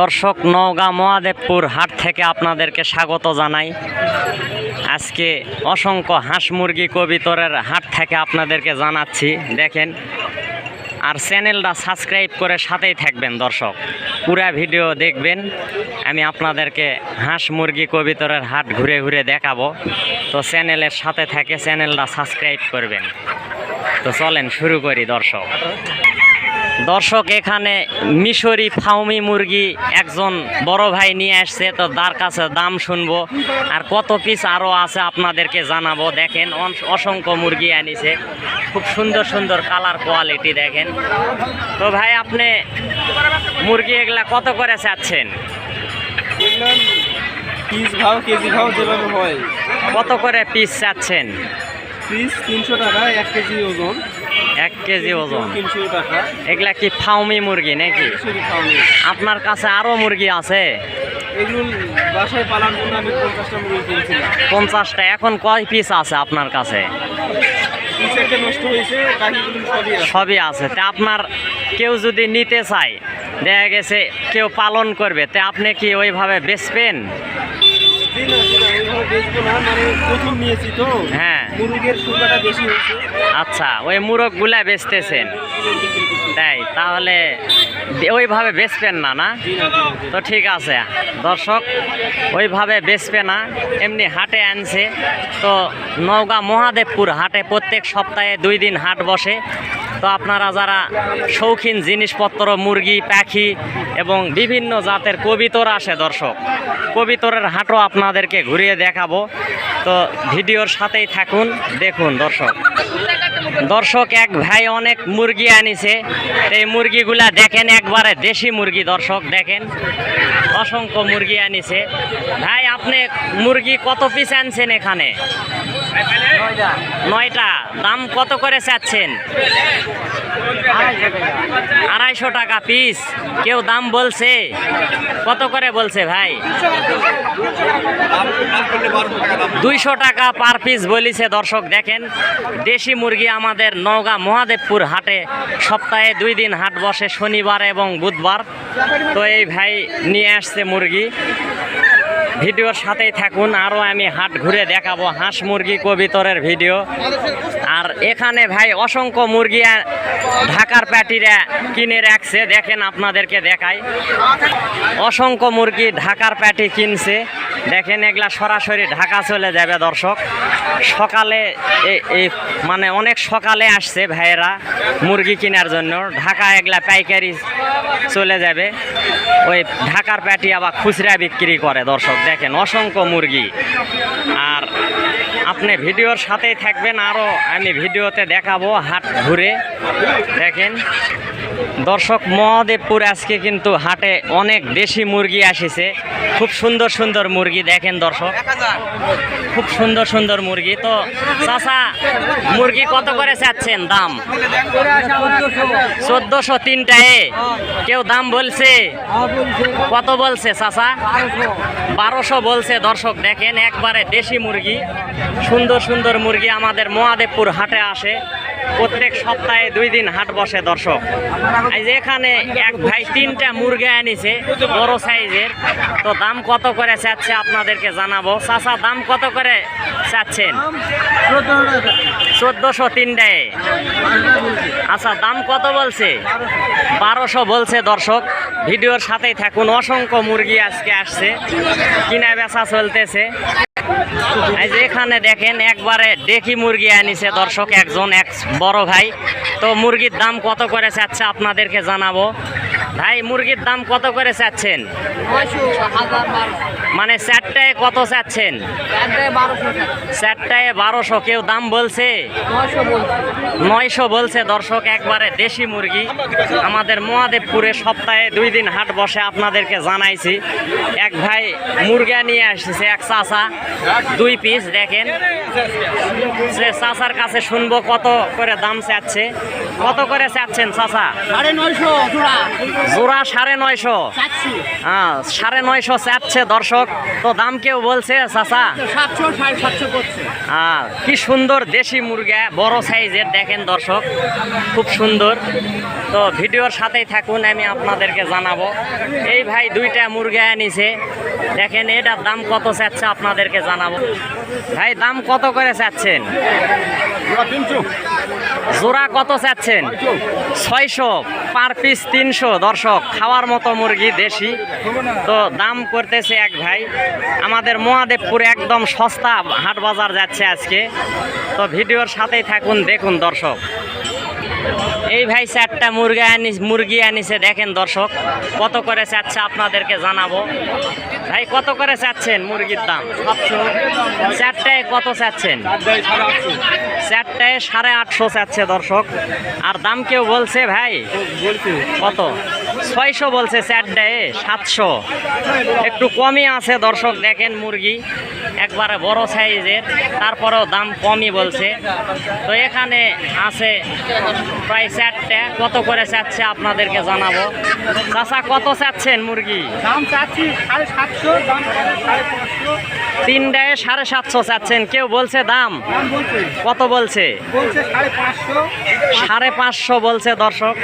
দর্শক, নওগাঁ মহাদেবপুর হাট থেকে আপনাদেরকে স্বাগত জানাই। আজকে অসংখ্য হাঁস মুরগি কবিতরের হাট থেকে আপনাদেরকে জানাচ্ছি। দেখেন, আর চ্যানেলটা সাবস্ক্রাইব করে সাথেই থাকবেন দর্শক। পুরা ভিডিও দেখবেন। আমি আপনাদেরকে হাঁস মুরগি কবিতরের হাট ঘুরে ঘুরে দেখাবো। তো চ্যানেলের সাথে থাকে চ্যানেলটা সাবস্ক্রাইব করবেন। তো চলেন শুরু করি দর্শক। দর্শক এখানে মিশরি ফাউমি মুরগি একজন বড় ভাই নিয়ে আসছে তো তার কাছে দাম শুনব। আর কত পিস আরও আছে আপনাদেরকে জানাব। দেখেন অসংখ্য মুরগি আনিছে। খুব সুন্দর সুন্দর কালার কোয়ালিটি দেখেন। তো ভাই আপনি মুরগি এগুলা কত করে চাচ্ছেন? পিস ভাও কেজি ভাও যেভাবে হয়। কত করে পিস চাচ্ছেন? পিস তিনশো টাকা এক কেজি ওজন। এক কেজি ওজন। তিনশো টাকা। এগুলা কি ফাউমি মুরগি নাকি? আপনার কাছে আরও মুরগি আছে? বাসায় পালার জন্য আমি পঞ্চাশটা মুরগি কিনছিলাম পঞ্চাশটা এখন কয় পিস আছে আপনার কাছে? সবই আছে। তা আপনার কেউ যদি নিতে চায় দেখা গেছে কেউ পালন করবে তা আপনি কি ওইভাবে বেচবেন? বেচবো না মানে প্রথম নিয়েছি তো। হ্যাঁ। মুরগের সংখ্যাটা বেশি হয়েছে। আচ্ছা ওই মুরগগুলা বেচতেছেন। তাই তাহলে ওইভাবে বেচবেন না না। তো ঠিক আছে। দর্শক ওইভাবে বেচবে না। এমনি হাটে আনছে। তো নওগাঁ মহাদেবপুর হাটে প্রত্যেক সপ্তাহে দুই দিন হাট বসে। তো আপনারা যারা শৌখিন জিনিসপত্র, মুরগি, পাখি এবং বিভিন্ন জাতের কবিতর আসে দর্শক, কবিতরের হাটও আপনাদেরকে ঘুরিয়ে দেখাবো। তো ভিডিওর সাথেই থাকুন, দেখুন দর্শক। দর্শক, এক ভাই অনেক মুরগি আনিছে। এই মুরগিগুলা দেখেন একবারে দেশি মুরগি দর্শক, দেখেন। অসংখ্য মুরগি আনিছে। ভাই, আপনি মুরগি কত পিস আনছেন এখানে? নয়টা। দাম কত করে চাচ্ছেন? আড়াইশো টাকা পিস। কেউ দাম বলছে? কত করে বলছে ভাই? দুইশো টাকা পার পিস বলিছে দর্শক, দেখেন। দেশি মুরগি আমাদের নওগাঁ মহাদেবপুর হাটে সপ্তাহে দুই দিন হাট বসে শনিবার এবং বুধবার। তো এই ভাই নিয়ে আসছে মুরগি। ভিডিওর সাথেই থাকুন আরও আমি হাট ঘুরে দেখাবো হাঁস মুরগি কবিতরের ভিডিও। আর এখানে ভাই অসংখ্য মুরগি ঢাকার প্যাটিরা কিনে রাখছে, দেখেন আপনাদেরকে দেখাই। অসংখ্য মুরগি ঢাকার প্যাটি কিনছে, দেখেন এগুলা সরাসরি ঢাকা চলে যাবে দর্শক। সকালে মানে অনেক সকালে আসছে ভাইয়েরা মুরগি কেনার জন্য ঢাকা এগুলা পাইকারি চলে যাবে। ওই ঢাকার প্যাটি আবার খুচরা বিক্রি করে দর্শক দেখেন, অসংখ্য মুরগি। আর আপনি ভিডিওর সাথেই থাকবেন আরও আমি ভিডিওতে দেখাবো হাট ঘুরে। দেখেন দর্শক, মহাদেবপুর আজকে কিন্তু হাটে অনেক দেশি মুরগি আসিছে। খুব সুন্দর সুন্দর মুরগি দেখেন দর্শক। খুব সুন্দর সুন্দর মুরগি। তো চাচা, মুরগি কত করে চাচ্ছেন দাম? চোদ্দশো তিনটায় কেউ দাম বলছে? কত বলছে চাচা? বারোশো বলছে দর্শক, দেখেন একবারে দেশি মুরগি। সুন্দর সুন্দর মুরগি আমাদের মহাদেবপুর হাটে আসে। প্রত্যেক সপ্তাহে দুই দিন হাট বসে দর্শক। এই যে এখানে এক ভাই তিনটা মুরগি আনিছে, বড় সাইজের। তো দাম কত করে চাচ্ছে আপনাদেরকে জানাব। চাচা, দাম কত করে চাচ্ছেন? চোদ্দশো তিনটায় আচ্ছা দাম কত বলছে? বারোশো বলছে দর্শক। ভিডিওর সাথেই থাকুন। অসংখ্য মুরগি আজকে আসছে। কিনা বেচা চলতেছে। এখানে দেখেন, একবারে দেখি মুরগি আনিছে দর্শক, একজন, এক বড় ভাই। তো মুরগির দাম কত করে চাচ্ছে আপনাদেরকে জানাব। ভাই মুরগির দাম কত করে চাচ্ছেন? মানে চারটায় কত চাচ্ছেন? চারটায় বারোশো কেউ দাম বলছে? নয়শো বলছে। দর্শক একবারে দেশি মুরগি। আমাদের মহাদেবপুরে সপ্তাহে দুই দিন হাট বসে আপনাদেরকে জানাইছি। এক ভাই মুরগা নিয়ে আসছে এক চাচা দুই পিস দেখেন। সে চাচার কাছে শুনব কত করে দাম চাচ্ছে। কত করে চাচ্ছেন চাচা? সাড়ে নয়শো জোড়া সাড়ে নয়শো। হ্যাঁ সাড়ে নয়শো চাচ্ছে দর্শক। তো দাম কেউ বলছে চাচা? আর কি সুন্দর দেশি মুরগা বড় সাইজের দেখেন দর্শক খুব সুন্দর। তো ভিডিওর সাথেই থাকুন আমি আপনাদেরকে জানাব। এই ভাই দুইটা মুরগা আনিছে দেখেন এটার দাম কত চাচ্ছে আপনাদেরকে জানাব। ভাই দাম কত করে চাচ্ছেন? জোড়া কত চাচ্ছেন? ছয়শো, পার পিস তিনশো। দর্শক, খাওয়ার মতো মুরগি দেশি। তো দাম করতেছে এক ভাই। আমাদের মহাদেবপুরে একদম সস্তা হাট বাজার যাচ্ছে আজকে। তো ভিডিওর সাথেই থাকুন, দেখুন দর্শক। এই ভাই চারটা মুরগি আনি মুরগি আনিছে, দেখেন দর্শক, কত করে চাচ্ছে আপনাদেরকে জানাব। ভাই, কত করে চাচ্ছেন মুরগির দাম? চারটায় কত চাচ্ছেন? চারটায় সাড়ে আটশো চাচ্ছে দর্শক। আর দাম কেউ বলছে ভাই? কত? ছয়শো বলছে চারটায়, সাতশো। একটু কমই আছে দর্শক, দেখেন মুরগি। একবারে বড় সাইজের তারপরেও দাম কমই বলছে। তো এখানে আছে প্রায় চারটে। কত করে চাচ্ছে আপনাদেরকে জানাব। চাচা কত চাচ্ছেন মুরগি? দাম চাচ্ছি সাড়ে সাতশো দাম করে সাড়ে পাঁচশো। তিনটায় সাড়ে সাতশো চাচ্ছেন। কেউ বলছে দাম? কত বলছে? বলছে সাড়ে পাঁচশো। সাড়ে পাঁচশো বলছে দর্শক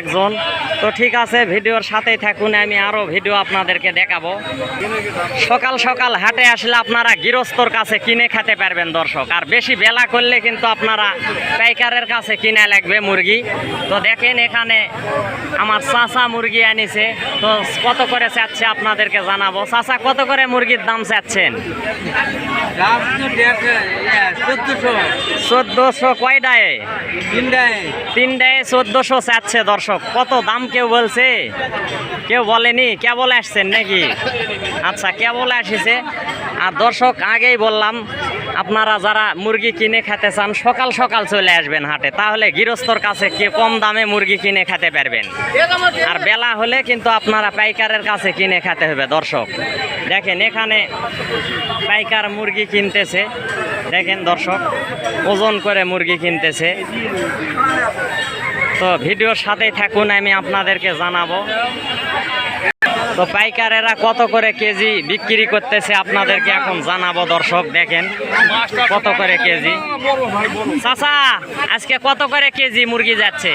একজন। তো ঠিক আছে ভিডিওর সাথেই থাকুন। আমি আরও ভিডিও আপনাদেরকে দেখাবো। সকাল সকাল হাটে আসলে আপনারা গৃহস্থর কাছে কিনে খেতে পারবেন দর্শক। আর বেশি বেলা করলে কিন্তু আপনারা পাইকারের কাছে কিনে লাগবে মুরগি। তো দেখেন এখানে আমার চাষা মুরগি আনিছে। তো কত করে চাচ্ছে আপনাদেরকে জানাব? চাষা কত করে মুরগির দাম চাচ্ছেন? চোদ্দশো। চোদ্দোশো চাচ্ছে দর্শক। কত দাম কেউ বলছে? কেউ বলেনি কেবল আসছেন নাকি? আচ্ছা কেবল আসিছে। আর দর্শক আগেই বললাম আপনারা যারা মুরগি কিনে খেতে চান সকাল সকাল চলে আসবেন হাটে। তাহলে গৃহস্থর কাছে কে কম দামে মুরগি কিনে খেতে পারবেন। আর বেলা হলে কিন্তু আপনারা পাইকারের কাছে কিনে খেতে হবে দর্শক। দেখেন এখানে পাইকার মুরগি কিনতেছে। দেখেন দর্শক ওজন করে মুরগি কিনতেছে। তো ভিডিওর সাথেই থাকুন আমি আপনাদেরকে জানাব। তো পাইকারেরা কত করে কেজি বিক্রি করতেছে আপনাদেরকে এখন জানাব দর্শক, দেখেন কত করে কেজি। চাচা, আজকে কত করে কেজি মুরগি যাচ্ছে?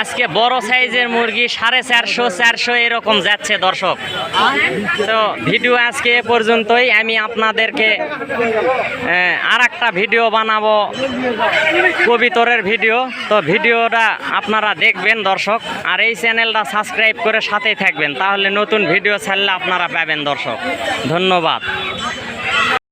আজকে বড় সাইজের মুরগি সাড়ে চারশো চারশো এরকম যাচ্ছে দর্শক। তো ভিডিও আজকে এ পর্যন্তই। আমি আপনাদেরকে আর একটা ভিডিও বানাবো, কবিতরের ভিডিও। তো ভিডিওটা আপনারা দেখবেন দর্শক। আর এই চ্যানেলটা সাবস্ক্রাইব করে সাথেই থাকবেন তাহলে নতুন ভিডিও ছাড়লে আপনারা পাবেন দর্শক। ধন্যবাদ।